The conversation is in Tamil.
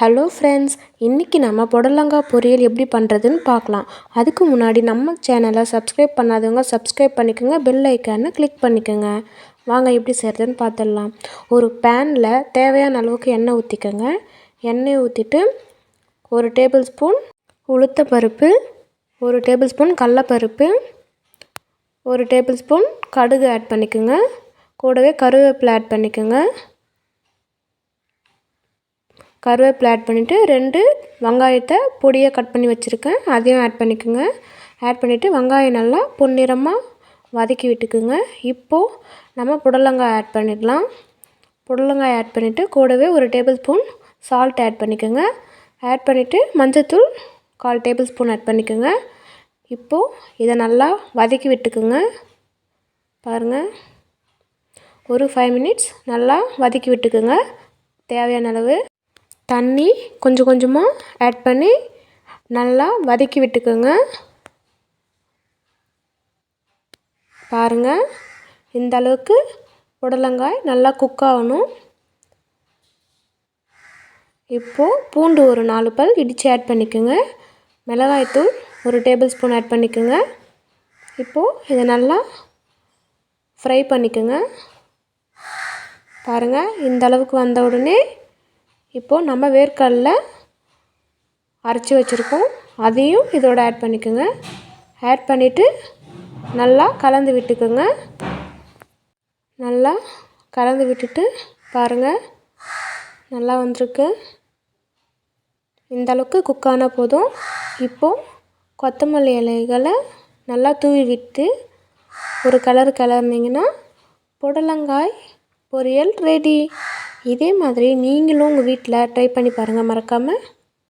ஹலோ ஃப்ரெண்ட்ஸ் இன்றைக்கி நம்ம புடலங்காய் பொரியல் எப்படி பண்ணுறதுன்னு பார்க்கலாம். அதுக்கு முன்னாடி நம்ம சேனலை சப்ஸ்கிரைப் பண்ணாதவங்க சப்ஸ்கிரைப் பண்ணிக்கோங்க பெல் ஐக்கானை கிளிக் பண்ணிக்கோங்க. வாங்க எப்படி செய்கிறதுன்னு பார்த்துடலாம். ஒரு பேனில் தேவையான அளவுக்கு எண்ணெய் ஊற்றிக்கோங்க எண்ணெய் ஊற்றிட்டு ஒரு டேபிள் ஸ்பூன் உளுத்த பருப்பு ஒரு டேபிள் ஸ்பூன் கடலப்பருப்பு ஒரு டேபிள் ஸ்பூன் கடுகு ஆட் பண்ணிக்கோங்க. கூடவே கருவேப்பிலை ஆட் பண்ணிக்கோங்க. கருவேப்பிலை ஆட் பண்ணிவிட்டு ரெண்டு வெங்காயத்தை பொடியாக கட் பண்ணி வச்சுருக்கேன். அதையும் ஆட் பண்ணிக்கோங்க. ஆட் பண்ணிவிட்டு வெங்காயம் நல்லா பொன்னிறமாக வதக்கி விட்டுக்குங்க. இப்போது நம்ம புடலங்காய் ஆட் பண்ணிடலாம். புடலங்காய் ஆட் பண்ணிவிட்டு கூடவே ஒரு டேபிள் ஸ்பூன் சால்ட் ஆட் பண்ணிக்கோங்க. ஆட் பண்ணிவிட்டு மஞ்சத்தூள் கால் டேபிள் ஸ்பூன் ஆட் பண்ணிக்கோங்க. இப்போது இதை நல்லா வதக்கி விட்டுக்குங்க. பாருங்கள் ஒரு ஃபைவ் மினிட்ஸ் நல்லா வதக்கி விட்டுக்குங்க. தேவையான அளவு தண்ணி கொஞ்சம் கொஞ்சமாக ஆட் பண்ணி நல்லா வதக்கி விட்டுக்கோங்க. பாருங்கள் இந்த அளவுக்கு புடலங்காய் நல்லா குக் ஆகணும். இப்போது பூண்டு ஒரு நாலு பல் இடித்து ஆட் பண்ணிக்கோங்க. மிளகாய்த்தூள் ஒரு டேபிள் ஸ்பூன் ஆட் பண்ணிக்கோங்க. இப்போது இதை நல்லா ஃப்ரை பண்ணிக்கோங்க. பாருங்கள் இந்த அளவுக்கு வந்த உடனே இப்போது நம்ம வேர்க்கடல அரைச்சி வச்சுருக்கோம். அதையும் இதோட ஆட் பண்ணிக்கோங்க. ஆட் பண்ணிவிட்டு நல்லா கலந்து விட்டுக்கோங்க. நல்லா கலந்து விட்டுட்டு பாருங்கள் நல்லா வந்திருக்கு. இந்த அளவுக்கு குக்கான போதும். இப்போது கொத்தமல்லி இலைகளை நல்லா தூவி விட்டு ஒரு கலர் கலர்னிங்கன்னா புடலங்காய் பொரியல் ரெடி இதே மாதிரி நீங்களும் உங்கள் வீட்டில் ட்ரை பண்ணி பாருங்கள் மறக்காமல்